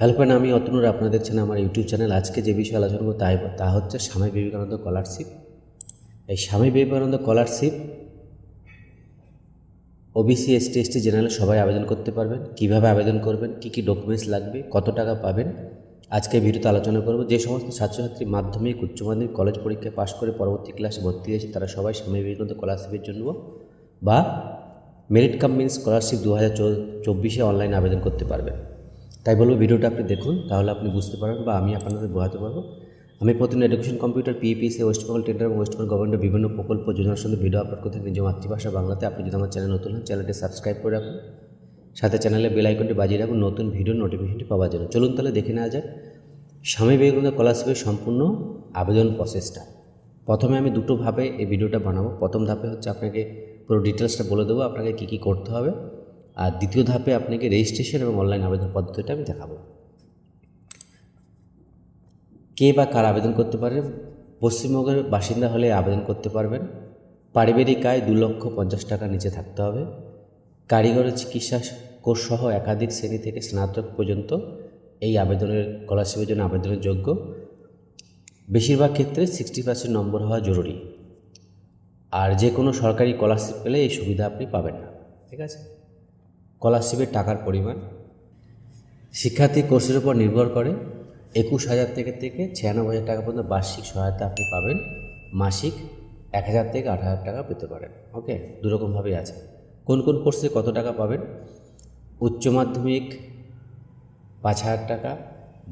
Hello friend আমি অতনুর আপনাদের দেখছেন আমার ইউটিউব চ্যানেল, আজকে যে বিষয়ে আলোচনা করব তাই, তা হচ্ছে স্বামী বিবেকানন্দ স্কলারশিপ। এই Swami Vivekananda scholarship OBC ST ST general সবাই আবেদন করতে পারবেন। কীভাবে আবেদন করবেন? কি কি ডকুমেন্টস লাগবে? কত টাকা পাবেন? আজকে ভিডিওতে আলোচনা করব। যে সমস্ত ছাত্রছাত্রী মাধ্যমিক, উচ্চ মাধ্যমিক কলেজ পরীক্ষায় পাশ করে পরবর্তী ক্লাসে ভর্তি হয়েছে, তারা সবাই স্বামী বিবেকানন্দ স্কলারশিপের জন্য বা মেরিট কাম মিন স্কলারশিপ দু হাজার চব্বিশে অনলাইনে আবেদন করতে পারবেন। তাই বলব ভিডিওটা আপনি দেখুন, তাহলে আপনি বুঝতে পারবেন বা আমি আপনাদের বোঝাতে পারব। আমি প্রতিদিন education computer PPC West Bengal tender এবং ওয়েস্ট বেঙ্গল গভর্নমেন্টের বিভিন্ন প্রকল্প যোজনার সঙ্গে ভিডিও আপলোড করতে থাকি। নিজ মাতৃভাষা বাংলাতে, আপনি যদি আমার চ্যানেল নতুন হন চ্যানেলটি সাবস্ক্রাইব করে রাখুন। সাথে চ্যানেলে বেল আইকনটি বাজিয়ে রাখুন, নতুন ভিডিও নোটিফিকেশনটি পাওয়ার জন্য। চলুন তাহলে দেখে নেওয়া যাক। স্বামী বিবেকানন্দ স্কলারশিপের সম্পূর্ণ আবেদন প্রসেসটা প্রথমে আমি দুটো ভাবে এই ভিডিওটা বানাবো। প্রথম ধাপে হচ্ছে আপনাকে পুরো ডিটেলসটা বলে দেবো, আপনাকে কী কী করতে হবে। আর দ্বিতীয় ধাপে আপনাকে রেজিস্ট্রেশন এবং অনলাইন আবেদন পদ্ধতিটা আমি দেখাবো। কে বা কার আবেদন করতে পারে পশ্চিমবঙ্গের বাসিন্দা হলে আবেদন করতে পারবেন। পারিবারিক আয় দু লক্ষ পঞ্চাশ টাকার নিচে থাকতে হবে। কারিগরি চিকিৎসা কোর্স সহ একাধিক শ্রেণি থেকে স্নাতক পর্যন্ত এই আবেদনের স্কলারশিপের জন্য আবেদনের যোগ্য। বেশিরভাগ ক্ষেত্রে সিক্সটি পার্সেন্ট নম্বর হওয়া জরুরি। আর যে কোনো সরকারি স্কলারশিপ পেলে এই সুবিধা আপনি পাবেন না। ঠিক আছে? স্কলারশিপের টাকার পরিমাণ শিক্ষার্থী কোর্সের উপর নির্ভর করে। একুশ হাজার থেকে থেকে ছিয়ানব্বই হাজার টাকা পর্যন্ত বার্ষিক সহায়তা আপনি পাবেন। মাসিক এক হাজার থেকে আট হাজার টাকা পেতে পারেন। ওকে? দুরকমভাবেই আছে। কোন কোন কোর্সে কত টাকা পাবেন? উচ্চ মাধ্যমিক পাঁচ হাজার টাকা,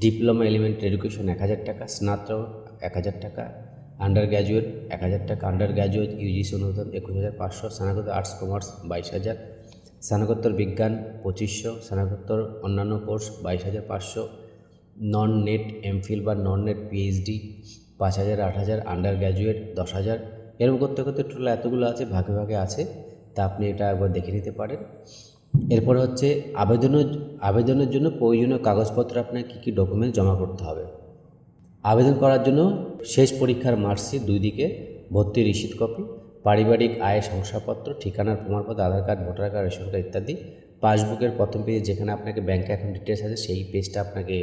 ডিপ্লোমা এলিমেন্টারি এডুকেশন এক হাজার টাকা, স্নাতক এক হাজার টাকা, আন্ডার গ্র্যাজুয়েট এক হাজার টাকা, আন্ডার গ্র্যাজুয়েট ইউজিসি অনুদান একুশ হাজার পাঁচশো, স্নাতকোত্তর আর্টস, কমার্স বাইশ হাজার স্নাতকোত্তর বিজ্ঞান পঁচিশশো, স্নাতকোত্তর অন্যান্য কোর্স বাইশ হাজার পাঁচশো নন নেট এমফিল বা নন নেট পিএইচডি পাঁচ হাজার, আট হাজার আন্ডার গ্র্যাজুয়েট দশ হাজার। এরকম করতে করতে টোটাল এতগুলো আছে, ভাগে ভাগে আছে, তা আপনি এটা একবার দেখে নিতে পারেন। এরপর হচ্ছে আবেদনের আবেদনের জন্য প্রয়োজনীয় কাগজপত্র আপনার কী কী ডকুমেন্ট জমা করতে হবে। আবেদন করার জন্য শেষ পরীক্ষার মার্কশিট দুই দিকে, ভর্তির রিসিট কপি পারিবারিক আয় শংসাপত্র, ঠিকানার প্রমাণপত্র, Aadhaar card, voter card, ration card ইত্যাদি, পাসবুকের প্রথম পেজে যেখানে আপনাকে ব্যাঙ্ক অ্যাকাউন্ট ডিটেলস আছে সেই পেজটা আপনাকে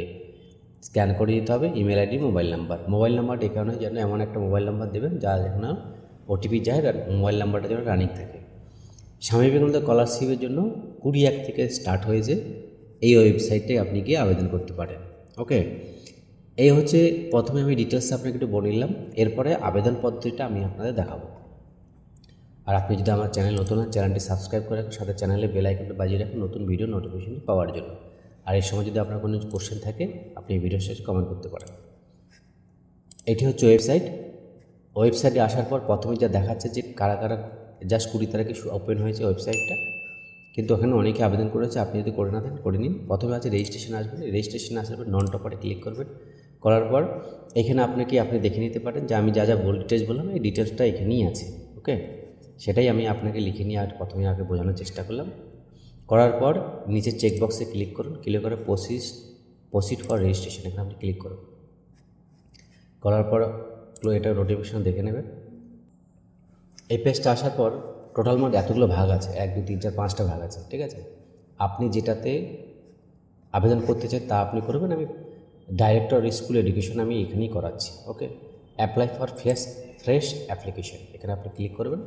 স্ক্যান করে দিতে হবে email ID mobile number mobile নাম্বারটা এখানে যেন এমন একটা মোবাইল নাম্বার দেবেন যা যেন ওটিপি যায় আর মোবাইল নাম্বারটা যেন রানিং থাকে। স্বামী বিবেকানন্দ স্কলারশিপের জন্য কুড়ি এক থেকে স্টার্ট হয়েছে। এই ওয়েবসাইটে আপনি গিয়ে আবেদন করতে পারেন। ওকে এই হচ্ছে প্রথমে আমি ডিটেলস আপনাকে একটু বলে নিলাম। এরপরে আবেদন পদ্ধতিটা আমি আপনাদের দেখাবো। আর আপনি যদি আমার চ্যানেল নতুন হন, চ্যানেলটি সাবস্ক্রাইব করে রাখুন, সাথে চ্যানেলে বেল আইকনটা বাজিয়ে রাখুন নতুন ভিডিও নোটিফিকেশন পাওয়ার জন্য। আর এই সময় যদি আপনার কোনো কোশ্চেন থাকে, আপনি এই ভিডিওর শেষে কমেন্ট করতে পারেন। এটি হচ্ছে ওয়েবসাইট ওয়েবসাইটে আসার পর প্রথমে যা দেখাচ্ছে যে কারা কারা জাস্ট কুড়ি তারিখে ওপেন হয়েছে ওয়েবসাইটটা কিন্তু ওখানে অনেকে আবেদন করেছে, আপনি যদি করে না থাকেন করে নিন। প্রথমে আছে রেজিস্ট্রেশন আসবেন। রেজিস্ট্রেশন আসার পর নন টপারে ক্লিক করবেন। করার পর এখানে আপনাকে আপনি দেখে নিতে পারেন যে আমি যা যা বল ডিটেলস বললাম, এই ডিটেলসটা এখানেই আছে ওকে সেটাই আমি আপনাকে লিখে নিয়ে আর প্রথমে আগে বোঝানোর চেষ্টা করলাম। করার পর নিচে চেকবক্সে ক্লিক করুন। ক্লিক করে প্রসিস প্রসিড ফর রেজিস্ট্রেশন এখানে আপনি ক্লিক করুন। করার পর এটা নোটিফিকেশন দেখে নেবেন। এই পেজটা আসার পর টোটাল মোট এতগুলো ভাগ আছে। এক, দুই, তিন, চার, পাঁচটা ভাগ আছে, ঠিক আছে? আপনি যেটাতে আবেদন করতে চান তা আপনি করবেন। আমি ডাইরেক্টর স্কুল এডুকেশন আমি এখানেই করাচ্ছি okay apply for fresh fresh application এখানে আপনি ক্লিক করবেন।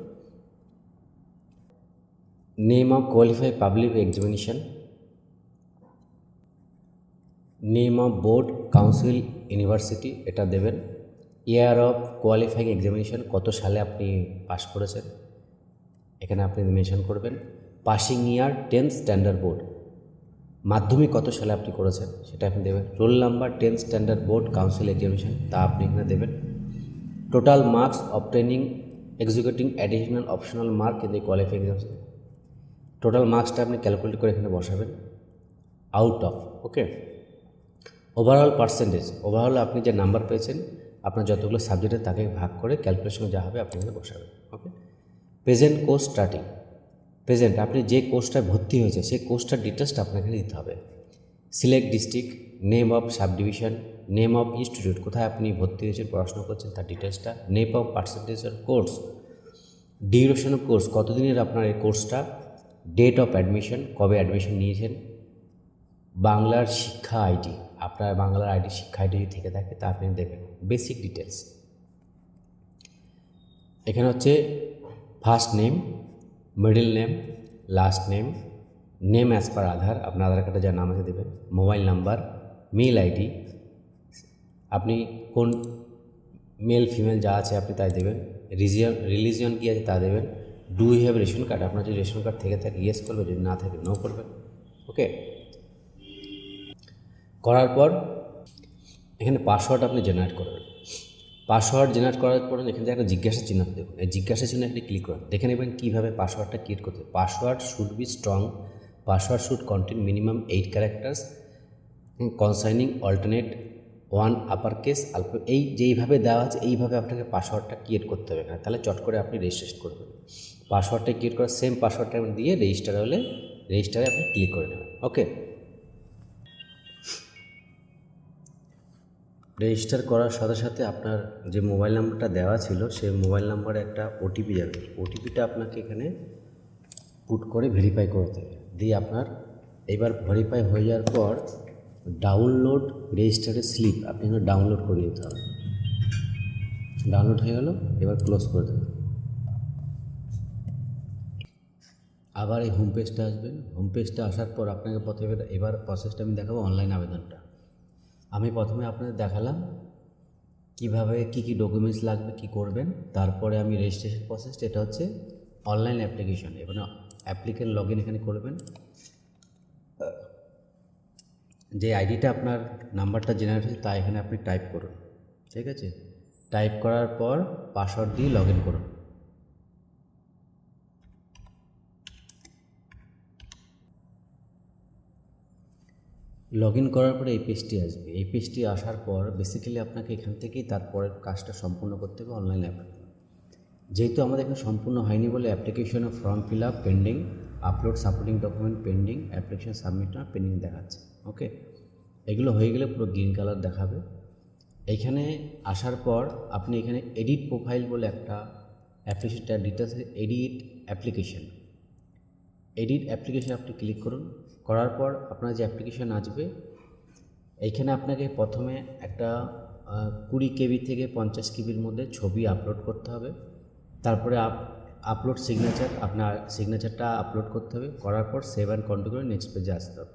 Name of qualify public examination name of board council university এটা দেবেন। ইয়ার অফ কোয়ালিফাইং এক্সামিনেশন কত সালে আপনি পাশ করেছেন? এখানে আপনি মেনশন করবেন। Passing year tenth standard board মাধ্যমিক কত সালে আপনি করেছেন? সেটা আপনি দেবেন। Roll number tenth standard board council examination তা আপনি এখানে দেবেন। Total marks obtaining excluding additional optional mark in the qualifying examination total মার্কসটা আপনি ক্যালকুলেট করে এখানে বসাবেন। Out of okay overall percentage overall আপনি যে নাম্বার পেয়েছেন, আপনার যতগুলো সাবজেক্টে তাকে ভাগ করে ক্যালকুলেশন যা হবে আপনি এখানে বসাবেন okay present course starting present আপনি যে কোর্সটায় ভর্তি হয়েছে সেই কোর্সটার ডিটেলসটা আপনাকে দিতে হবে। Select district name of subdivision name of institute কোথায় আপনি ভর্তি হয়েছেন, পড়াশোনা করছেন, তার ডিটেলসটা name of percentage of course duration of course কতদিনের আপনার এই কোর্সটা ডেট অফ অ্যাডমিশন কবে অ্যাডমিশন নিয়েছেন? বাংলার শিক্ষা আইডি আপনার বাংলার আইডি শিক্ষা আইডি থেকে থাকে, তা আপনি দেবেন বেসিক ডিটেলস এখানে হচ্ছে first name middle name last name name as per Aadhaar, আপনার আধার কার্ডে যা নাম আছে দেবেন মোবাইল নাম্বার মেল আইডি আপনি কোন মেল ফিমেল যা আছে আপনি তাই দেবেন রিজিয়ন রিলিজিয়ন কী আছে তা দেবেন do you have ration card আপনার যদি রেশন কার্ড থেকে থাকে ইয়েস করবে, যদি না থাকে নো করবেন ওকে করার পর এখানে পাসওয়ার্ড আপনি জেনারেট করবেন পাসওয়ার্ড জেনারেট করার পর এখানে একটা জিজ্ঞাসা চিহ্ন দেখুন। এই জিজ্ঞাসা চিহ্ন এখানে ক্লিক করুন। দেখে নেবেন কীভাবে পাসওয়ার্ডটা ক্রিয়েট করতে password should be strong password should contain minimum eight characters consisting alternate one upper case alpha এই যেইভাবে দেওয়া আছে, এইভাবে আপনাকে পাসওয়ার্ডটা ক্রিয়েট করতে হবে এখানে। তাহলে চট করে আপনি রেজিস্ট্রেশন করবেন পাসওয়ার্ডটা ক্রিয়েট করা সেম পাসওয়ার্ডটা দিয়ে রেজিস্টার হলে রেজিস্টারে আপনি ক্লিক করে নেবেন ওকে রেজিস্টার করার সাথে সাথে আপনার যে মোবাইল নাম্বারটা দেওয়া ছিল, সেই মোবাইল নাম্বারে একটা ওটিপি যাবে। ওটিপিটা আপনাকে এখানে পুট করে ভেরিফাই করতে হবে। দিয়ে আপনার এবার ভেরিফাই হয়ে যাওয়ার পর ডাউনলোড রেজিস্টারের স্লিপ আপনি ডাউনলোড করে দিতে হবে। ডাউনলোড হয়ে গেল, এবার ক্লোজ করে দেবেন। আবার এই হোম পেজটা আসবেন হোম পেজটা আসার পর আপনাকে প্রথমে এবার প্রসেসটা আমি দেখাবো অনলাইন আবেদনটা। আমি প্রথমে আপনাদের দেখালাম কীভাবে কি কি ডকুমেন্টস লাগবে, কি করবেন, তারপরে আমি রেজিস্ট্রেশন প্রসেস এটা হচ্ছে অনলাইন অ্যাপ্লিকেশন এবার অ্যাপ্লিকেন্ট লগ ইন এখানে করবেন। যে আইডিটা আপনার নাম্বারটা জেনারেট হয়েছে, তা এখানে আপনি টাইপ করুন, ঠিক আছে? টাইপ করার পর পাসওয়ার্ড দিয়ে লগ ইন করুন। লগ ইন করার পরে এই পেজটি আসবে। এই পেজটি আসার পর বেসিক্যালি আপনাকে এখান থেকেই তারপরের কাজটা সম্পূর্ণ করতে হবে অনলাইন অ্যাপ্লিকেশন যেহেতু আমাদের এখানে সম্পূর্ণ হয়নি বলে application form fill up pending upload supporting document pending application submit না পেন্ডিং দেখাচ্ছে ওকে এগুলো হয়ে গেলে পুরো গ্রিন কালার দেখাবে। এখানে আসার পর আপনি এখানে এডিট প্রোফাইল বলে একটা অ্যাপ্লিকেশনটা details edit application edit application আপনি ক্লিক করুন। করার পর আপনার যে অ্যাপ্লিকেশন আসবে, এইখানে আপনাকে প্রথমে একটা কুড়ি কেবি থেকে পঞ্চাশ কেবির মধ্যে ছবি আপলোড করতে হবে। তারপরে আপ আপলোড সিগনেচার আপনার সিগনেচারটা আপলোড করতে হবে। করার পর সেভ অ্যান্ড করে নেক্সট পেজে আসতে হবে।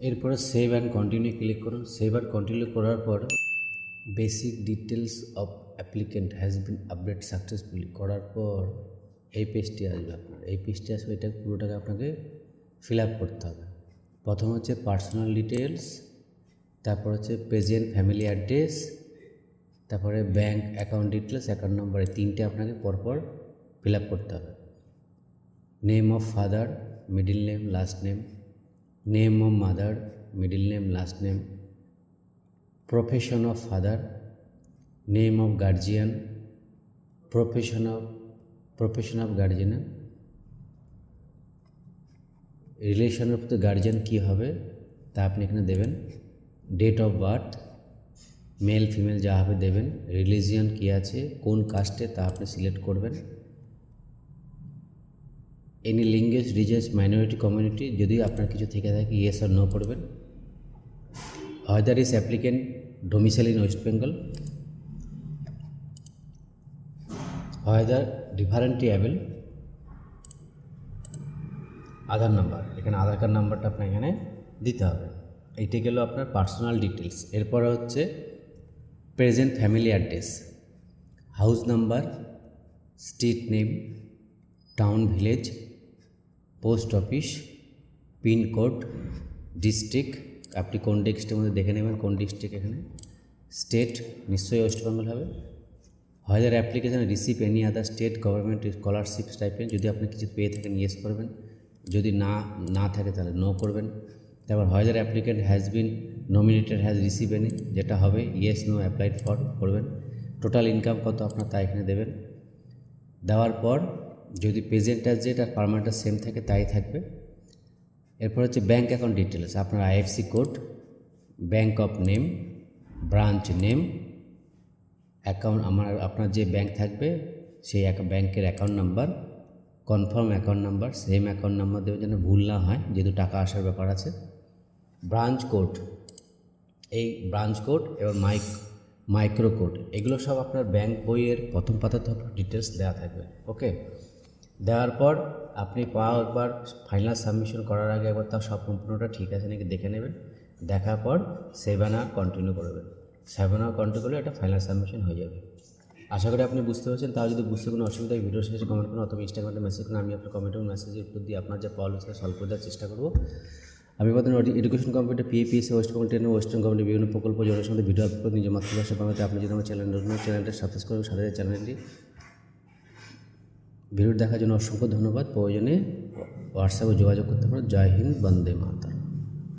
এরপরে সেভ অ্যান্ড কন্টিনিউ ক্লিক করুন। সেভ অ্যান্ড কন্টিনিউ করার পর basic details of applicant has been updated successfully করার পর এই পেজটি আসবে আপনার। এই পেজটি আসবে, এটা পুরোটাকে আপনাকে ফিল আপ করতে হবে। প্রথম হচ্ছে পার্সোনাল ডিটেলস তারপর হচ্ছে প্রেজেন্ট ফ্যামিলি অ্যাড্রেস তারপরে ব্যাংক অ্যাকাউন্ট ডিটেলস অ্যাকাউন্ট নম্বরে তিনটে আপনাকে পরপর ফিল আপ করতে হবে। Name of father middle name last name name of mother middle name last name profession of father name of guardian profession of profession of guardian relation of the guardian কী হবে তা আপনি এখানে দেবেন। Date of birth male female যা হবে দেবেন। Religion কী আছে, কোন কাস্টে তা আপনি সিলেক্ট করবেন। Any language religious minority community যদি আপনার কিছু থেকে থাকে ইয়েস আর নো করবেন। Whether is applicant domicile in West Bengal whether differentiable Aadhaar number এখানে আধার কার্ড নাম্বারটা আপনার এখানে দিতে হবে। এইটা গেল আপনার পার্সোনাল ডিটেলস এরপরে হচ্ছে present family address house number street name town village post office pincode district আপনি কোন ডিস্ট্রিক্টের মধ্যে দেখে নেবেন, কোন ডিস্ট্রিক্ট এখানে? স্টেট নিশ্চয়ই ওয়েস্ট বেঙ্গল হবে। Whether application receive any other state government scholarship stipend যদি আপনি কিছু পেয়ে থাকেন ইয়েস করবেন। যদি না না থাকে তাহলে নো করবেন। তারপর whether applicant has been nominated has receive any যেটা হবে ইয়েস নো অ্যাপ্লাইড ফর করবেন। টোটাল ইনকাম কত আপনার তা এখানে দেবেন। দেওয়ার পর যদি প্রেজেন্ট অ্যাজ যেটা পারমানেন্টটা সেম থাকে, তাই থাকবে। এরপর হচ্ছে ব্যাঙ্ক অ্যাকাউন্ট ডিটেলস আপনার IFC code bank of name branch name account আমার, আপনার যে ব্যাঙ্ক থাকবে, সেই ব্যাংকের account number confirm account number same account number দেবেন যেন ভুল না হয়, যেহেতু টাকা আসার ব্যাপার আছে। ব্রাঞ্চ কোড এই ব্রাঞ্চ কোড এবং মাইক মাইক্রো কোড এগুলো সব আপনার ব্যাংক বইয়ের প্রথম পাতাতে আপনার ডিটেলস দেওয়া থাকবে ওকে দেওয়ার পর আপনি একবার ফাইনাল সাবমিশন করার আগে একবার তার সব সম্পূর্ণটা ঠিক আছে নাকি দেখে নেবেন, দেখার পর সেভেন কন্টিনিউ করবেন। সেভেন আর কন্টিনিউ করলে এটা ফাইনাল সাবমিশন হয়ে যাবে। আশা করি আপনি বুঝতে পারছেন। তাও যদি বুঝতে কোনো অসুবিধা হয় ভিডিও শেষে কমেন্ট করুন অথবা ইনস্টাগ্রামে মেসেজ করুন, আমি আপনার কমেন্ট এবং মেসেজের উত্তর দিয়ে আপনার যে প্রবলেম সেটা সলভ করে দেওয়ার চেষ্টা করব। আমি বর্তমানে education computer PAPC West Bengal train western committee বিভিন্ন প্রকল্প জনের সঙ্গে ভিডিও আপলোড করে নিজের মাতৃভাষা বাংলাতে আপনি যদি আমার চ্যানেল নতুন চ্যানেলটা সাবস্ক্রাইব করুন সাথে চ্যানেলটি ভিডিও দেখার জন্য অসংখ্য ধন্যবাদ। প্রয়োজনে হোয়াটসঅ্যাপে যোগাযোগ করতে পারেন। জয় হিন্দ, বন্দে মাতার